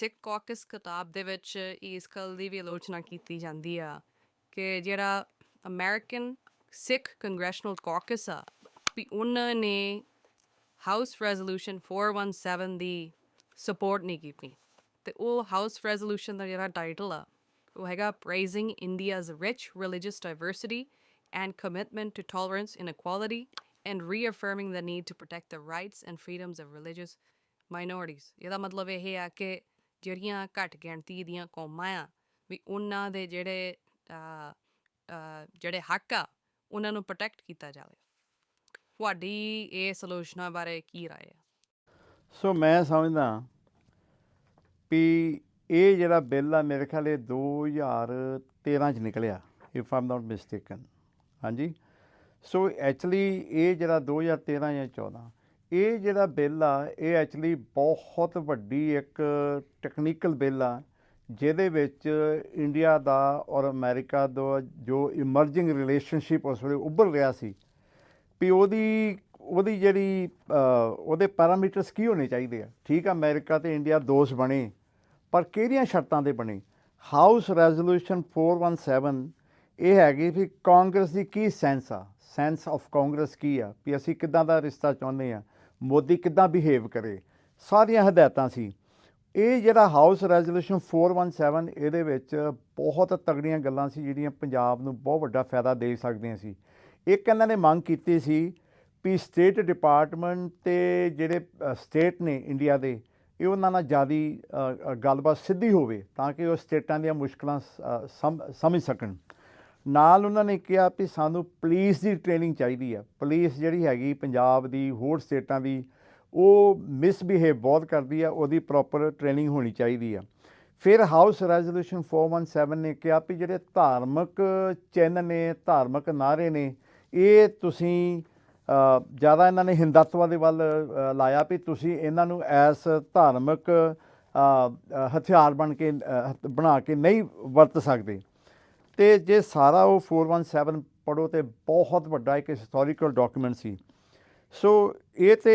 ਸਿੱਖ caucus ਕਿਤਾਬ ਦੇ ਵਿੱਚ ਇਸ ਗੱਲ ਦੀ ਵੀ ਆਲੋਚਨਾ ਕੀਤੀ ਜਾਂਦੀ ਆ ਕਿ ਜਿਹੜਾ ਅਮਰੀਕਨ ਸਿੱਖ ਕੰਗਰੈਸ਼ਨਲ ਕੌਕਸ ਆ ਵੀ ਉਹਨਾਂ ਨੇ ਹਾਊਸ ਰੈਜ਼ੋਲੂਸ਼ਨ 417 ਦੀ ਸਪੋਰਟ ਨਹੀਂ ਕੀਤੀ ਤੇ ਉਹ ਹਾਊਸ ਰੈਜ਼ੋਲੂਸ਼ਨ ਦਾ ਜਿਹੜਾ ਟਾਈਟਲ ਆ ਉਹ ਹੈਗਾ praising India's rich religious diversity and commitment to tolerance in equality and reaffirming the need to protect the rights and freedoms of religious minorities ਇਹਦਾ ਮਤਲਬ ਇਹ ਹੈ ਕਿ ਜਿਹੜੀਆਂ ਘੱਟ ਗਿਣਤੀ ਦੀਆਂ ਕੌਮਾਂ ਆ, ਵੀ ਉਹਨਾਂ ਦੇ ਜਿਹੜੇ ਜਿਹੜੇ ਹੱਕ ਆ, ਉਹਨਾਂ ਨੂੰ ਪ੍ਰੋਟੈਕਟ ਕੀਤਾ ਜਾਵੇ। ਤੁਹਾਡੀ ਇਹ ਆਲੋਚਨਾ ਬਾਰੇ ਕੀ ਰਾਏ ਹੈ ਸੋ ਮੈਂ ਸਮਝਦਾ ਵੀ ਇਹ ਜਿਹੜਾ ਬਿੱਲ ਆ, ਮੇਰੇ ਖਿਆਲ ਇਹ 2013 ਚ ਨਿਕਲਿਆ ਇਫ ਆਮ ਨਾਟ ਮਿਸਟੇਕਨ ਹਾਂਜੀ? ਸੋ ਐਕਚੁਅਲੀ ਇਹ ਜਿਹੜਾ 2013 ਜਾਂ 14 ਇਹ ਜਿਹੜਾ ਬਿੱਲ ਆ, ਇਹ ਐਕਚੁਅਲੀ ਬਹੁਤ ਵੱਡੀ ਇੱਕ ਟੈਕਨੀਕਲ ਬਿੱਲ ਆ, ਜਿਹਦੇ ਵਿੱਚ ਇੰਡੀਆ ਦਾ ਔਰ ਅਮਰੀਕਾ ਦਾ ਜੋ ਇਮਰਜਿੰਗ ਰਿਲੇਸ਼ਨਸ਼ਿਪ ਉਸ ਵੇਲੇ ਉੱਭਰ ਰਿਹਾ ਸੀ, ਵੀ ਉਹਦੀ ਉਹਦੀ ਜਿਹੜੀ ਉਹਦੇ ਪੈਰਾਮੀਟਰਸ ਕੀ ਹੋਣੇ ਚਾਹੀਦੇ ਆ? ਠੀਕ ਆ ਅਮਰੀਕਾ ਤੇ ਇੰਡੀਆ ਦੋਸਤ ਬਣੇ, ਪਰ ਕਿਹੜੀਆਂ ਸ਼ਰਤਾਂ 'ਤੇ ਬਣੇ? ਹਾਊਸ ਰੈਜ਼ੋਲੂਸ਼ਨ 417 ਇਹ ਹੈਗੀ ਵੀ ਕਾਂਗਰਸ ਦੀ ਕੀ ਸੈਂਸ ਆ? ਸੈਂਸ ਆਫ ਕਾਂਗਰਸ ਕੀ ਆ? ਵੀ ਅਸੀਂ ਕਿੱਦਾਂ ਦਾ ਰਿਸ਼ਤਾ ਚਾਹੁੰਦੇ ਆ? ਮੋਦੀ ਕਿੱਦਾਂ ਬਿਹੇਵ ਕਰੇ? ਸਾਰੀਆਂ ਹਦਾਇਤਾਂ ਸੀ। ਇਹ ਜਿਹੜਾ ਹਾਊਸ ਰੈਜ਼ੋਲੂਸ਼ਨ 417 ਇਹਦੇ ਵਿੱਚ ਬਹੁਤ ਤਗੜੀਆਂ ਗੱਲਾਂ ਸੀ ਜਿਹੜੀਆਂ ਪੰਜਾਬ ਨੂੰ ਬਹੁਤ ਵੱਡਾ ਫਾਇਦਾ ਦੇ ਸਕਦੀਆਂ ਸੀ। ਇੱਕ ਇਹਨਾਂ ਨੇ ਮੰਗ ਕੀਤੀ ਸੀ ਵੀ ਸਟੇਟ ਡਿਪਾਰਟਮੈਂਟ ਤੇ ਜਿਹੜੇ ਸਟੇਟ ਨੇ ਇੰਡੀਆ ਦੇ ਇਹ ਉਹਨਾਂ ਨਾਲ ਜਿਆਦੀ ਗੱਲਬਾਤ ਸਿੱਧੀ ਹੋਵੇ ਤਾਂ ਕਿ ਉਹ ਸਟੇਟਾਂ ਦੀਆਂ ਮੁਸ਼ਕਲਾਂ ਅ, ਸਮਝ ਸਕਣ। ਨਾਲ ਉਹਨਾਂ ਨੇ ਕਿਹਾ ਵੀ ਸਾਨੂੰ ਪੁਲਿਸ ਦੀ ਟ੍ਰੇਨਿੰਗ ਚਾਹੀਦੀ ਆ। ਪੁਲਿਸ ਜਿਹੜੀ ਹੈਗੀ ਪੰਜਾਬ ਦੀ ਹੋਰ ਸਟੇਟਾਂ ਦੀ ਉਹ ਮਿਸਬਿਹੇਵ ਬਹੁਤ ਕਰਦੀ ਆ ਉਹਦੀ ਪ੍ਰੋਪਰ ਟ੍ਰੇਨਿੰਗ ਹੋਣੀ ਚਾਹੀਦੀ ਆ। ਫਿਰ ਹਾਊਸ ਰੈਜ਼ੋਲੂਸ਼ਨ 417 ਨੇ ਕਿਹਾ ਵੀ ਜਿਹੜੇ ਧਾਰਮਿਕ ਚਿੰਨ੍ਹ ਨੇ ਧਾਰਮਿਕ ਨਾਅਰੇ ਨੇ ਇਹ ਤੁਸੀਂ ਜ਼ਿਆਦਾ ਇਹਨਾਂ ਨੇ ਹਿੰਦੂਤਵ ਦੇ ਵੱਲ ਲਾਇਆ ਵੀ ਤੁਸੀਂ ਇਹਨਾਂ ਨੂੰ ਐਸ ਧਾਰਮਿਕ ਹਥਿਆਰ ਬਣ ਕੇ ਅ, ਬਣਾ ਕੇ ਨਹੀਂ ਵਰਤ ਸਕਦੇ। ਤੇ ਜੇ ਸਾਰਾ ਉਹ 417 ਪੜੋ ਤੇ ਬਹੁਤ ਵੱਡਾ ਇੱਕ ਹਿਸਟੋਰੀਕਲ ਡਾਕੂਮੈਂਟ ਸੀ। ਸੋ ਇਹ ਤੇ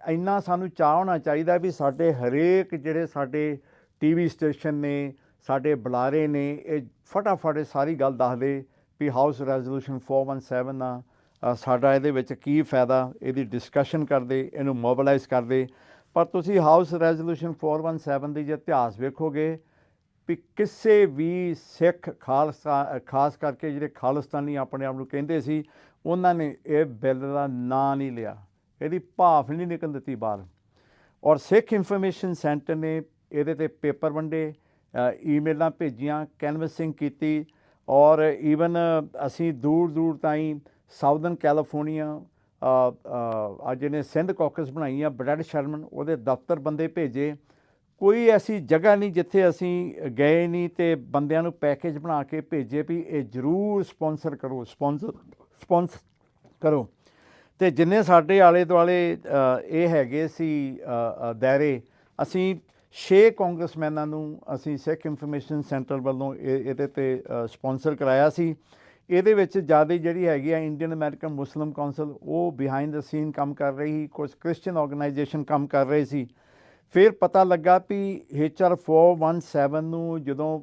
ਇੰਨਾ ਸਾਨੂੰ ਚਾਹ ਹੋਣਾ ਚਾਹੀਦਾ ਵੀ ਸਾਡੇ ਹਰੇਕ ਜਿਹੜੇ ਸਾਡੇ ਟੀਵੀ ਸਟੇਸ਼ਨ ਨੇ, ਸਾਡੇ ਬੁਲਾਰੇ ਨੇ, ਇਹ ਫਟਾਫਟ ਇਹ ਸਾਰੀ ਗੱਲ ਦੱਸ ਦੇ ਵੀ ਹਾਊਸ ਰੈਜ਼ੋਲੂਸ਼ਨ 417 ਆ ਸਾਡਾ ਇਹਦੇ ਵਿੱਚ ਕੀ ਫਾਇਦਾ, ਇਹਦੀ ਡਿਸਕਸ਼ਨ ਕਰਦੇ, ਇਹਨੂੰ ਮੋਬਿਲਾਈਜ਼ ਕਰਦੇ। ਪਰ ਤੁਸੀਂ ਹਾਊਸ ਰੈਜ਼ੋਲੂਸ਼ਨ 417 ਦੀ ਜੇ ਇਤਿਹਾਸ ਵੇਖੋਗੇ ਵੀ ਕਿਸੇ ਵੀ ਸਿੱਖ ਖਾਲਸਾ, ਖਾਸ ਕਰਕੇ ਜਿਹੜੇ ਖਾਲਿਸਤਾਨੀ ਆਪਣੇ ਆਪ ਨੂੰ ਕਹਿੰਦੇ ਸੀ, ਉਹਨਾਂ ਨੇ ਇਹ ਬਿੱਲ ਦਾ ਨਾਂ ਨਹੀਂ ਲਿਆ। ਇਹਦੀ ਭਾਫ ਨਹੀਂ ਨਿਕਲ ਦਿੱਤੀ ਬਾਹਰ। ਔਰ ਸਿੱਖ ਇਨਫੋਰਮੇਸ਼ਨ ਸੈਂਟਰ ਨੇ ਇਹਦੇ ਤੇ ਪੇਪਰ ਵੰਡੇ ਈਮੇਲਾਂ ਭੇਜੀਆਂ, ਕੈਨਵਸਿੰਗ ਕੀਤੀ, ਔਰ ਈਵਨ ਅਸੀਂ ਦੂਰ ਦੂਰ ਤਾਈਂ ਸਾਊਦਨ ਕੈਲੀਫੋਰਨੀਆ ਅੱਜ ਨੇ ਸਿੰਧ ਕਾਕਸ ਬਣਾਈਆਂ ਬ੍ਰੈਡ ਸ਼ਰਮਨ ਉਹਦੇ ਦਫ਼ਤਰ ਬੰਦੇ ਭੇਜੇ ਕੋਈ ਐਸੀ ਜਗ੍ਹਾ ਨਹੀਂ ਜਿੱਥੇ ਅਸੀਂ ਗਏ ਨਹੀਂ ਤੇ ਬੰਦਿਆਂ ਨੂੰ ਪੈਕੇਜ ਬਣਾ ਕੇ ਭੇਜੇ ਵੀ ਇਹ ਜ਼ਰੂਰ ਸਪਾਂਸਰ ਕਰੋ ਸਪਾਂਸਰ ਸਪਾਂਸਰ ਕਰੋ। ਤੇ ਜਿੰਨੇ ਸਾਡੇ ਆਲੇ ਦੁਆਲੇ ਇਹ ਹੈਗੇ ਸੀ ਦਾਇਰੇ, ਅਸੀਂ ਛੇ ਕਾਂਗਰਸਮੈਨਾਂ ਨੂੰ ਅਸੀਂ ਸਿੱਖ ਇਨਫੋਰਮੇਸ਼ਨ ਸੈਂਟਰ ਵੱਲੋਂ ਇਹ- ਇਹਦੇ ਤੇ ਸਪਾਂਸਰ ਕਰਾਇਆ ਸੀ। ਇਹਦੇ ਵਿੱਚ ਜ਼ਿਆਦਾ ਜਿਹੜੀ ਹੈਗੀ ਆ ਇੰਡੀਅਨ ਅਮਰੀਕਨ ਮੁਸਲਿਮ ਕਾਉਂਸਲ ਉਹ ਬਿਹਾਈਂਡ ਦ ਸੀਨ ਕੰਮ ਕਰ ਰਹੀ ਸੀ ਕੁਝ ਕ੍ਰਿਸਚੀਅਨ ਆਰਗੇਨਾਈਜੇਸ਼ਨ ਕੰਮ ਕਰ ਰਹੇ ਸੀ। ਫਿਰ ਪਤਾ ਲੱਗਾ ਵੀ HR 417 ਨੂੰ ਜਦੋਂ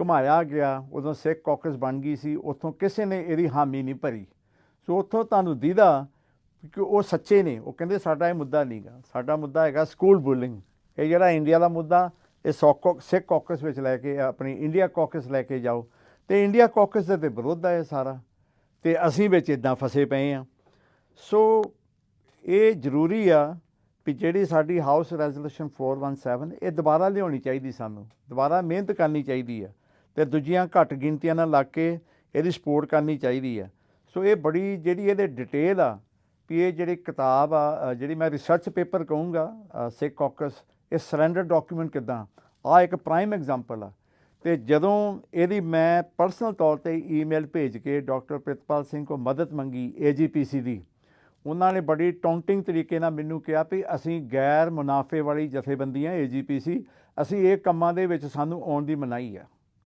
ਘੁਮਾਇਆ ਗਿਆ, ਉਦੋਂ ਸਿੱਖ ਕਾਕਸ ਬਣ ਗਈ ਸੀ, ਉੱਥੋਂ ਕਿਸੇ ਨੇ ਇਹਦੀ ਹਾਮੀ ਨਹੀਂ ਭਰੀ। ਸੋ ਉੱਥੋਂ ਤੁਹਾਨੂੰ ਦੀਦਾ ਕਿ ਉਹ ਸੱਚੇ ਨੇ। ਉਹ ਕਹਿੰਦੇ ਸਾਡਾ ਇਹ ਮੁੱਦਾ ਨਹੀਂਗਾ ਸਾਡਾ ਮੁੱਦਾ ਹੈਗਾ ਸਕੂਲ ਬੁਲਿੰਗ ਇਹ ਜਿਹੜਾ ਇੰਡੀਆ ਦਾ ਮੁੱਦਾ, ਇਹ ਸੌਕੋ ਸਿੱਖ ਕਾਕਸ ਵਿੱਚ ਲੈ ਕੇ, ਆਪਣੀ ਇੰਡੀਆ ਕਾਕਸ ਲੈ ਕੇ ਜਾਓ। ਤੇ ਇੰਡੀਆ ਕਾਕਸ ਦੇ ਤੇ ਵਿਰੋਧ ਹੈ ਸਾਰਾ। ਤੇ ਅਸੀਂ ਵਿੱਚ ਇਦਾਂ ਫਸੇ ਪਏ ਆ। ਸੋ ਇਹ ਜ਼ਰੂਰੀ ਆ ਵੀ ਜਿਹੜੀ ਸਾਡੀ ਹਾਊਸ ਰੈਜ਼ੋਲੂਸ਼ਨ 417 ਇਹ ਦੁਬਾਰਾ ਲਿਆਉਣੀ ਚਾਹੀਦੀ ਸਾਨੂੰ। ਦੁਬਾਰਾ ਮਿਹਨਤ ਕਰਨੀ ਚਾਹੀਦੀ ਆ ਤੇ ਦੂਜੀਆਂ ਘੱਟ ਗਿਣਤੀਆਂ ਨਾਲ ਲੱਗ ਕੇ ਇਹਦੀ ਸਪੋਰਟ ਕਰਨੀ ਚਾਹੀਦੀ ਆ। ਸੋ ਇਹ ਬੜੀ ਜਿਹੜੀ ਇਹਦੇ ਡਿਟੇਲ ਆ, ਵੀ ਇਹ ਜਿਹੜੀ ਕਿਤਾਬ ਆ ਜਿਹੜੀ ਮੈਂ ਰਿਸਰਚ ਪੇਪਰ ਕਹੂੰਗਾ ਸਿੱਖ ਕਾਕਸ ਇਹ ਸਰੈਂਡਰ ਡਾਕੂਮੈਂਟ ਕਿਦਾਂ? ਆ ਇੱਕ ਪ੍ਰਾਈਮ ਐਗਜ਼ਾਮਪਲ ਆ। ਤੇ ਜਦੋਂ ਇਹਦੀ ਮੈਂ ਪਰਸਨਲ ਤੌਰ ਤੇ ਈਮੇਲ ਭੇਜ ਕੇ ਡਾਕਟਰ ਪ੍ਰਿਤਪਾਲ ਸਿੰਘ ਕੋ ਮਦਦ ਮੰਗੀ ਏਜੀਪੀਸੀ ਦੀ ਉਹਨਾਂ ਨੇ ਬੜੀ ਟੌਂਟਿੰਗ ਤਰੀਕੇ ਨਾਲ ਮੈਨੂੰ ਕਿਹਾ ਵੀ ਅਸੀਂ ਗੈਰ ਮੁਨਾਫੇ ਵਾਲੀ ਜਥੇਬੰਦੀਆਂ ਏਜੀਪੀਸੀ ਅਸੀਂ ਇਹ ਕੰਮਾਂ ਦੇ ਵਿੱਚ ਸਾਨੂੰ ਆਉਣ ਦੀ ਮਨਾਹੀ ਆ।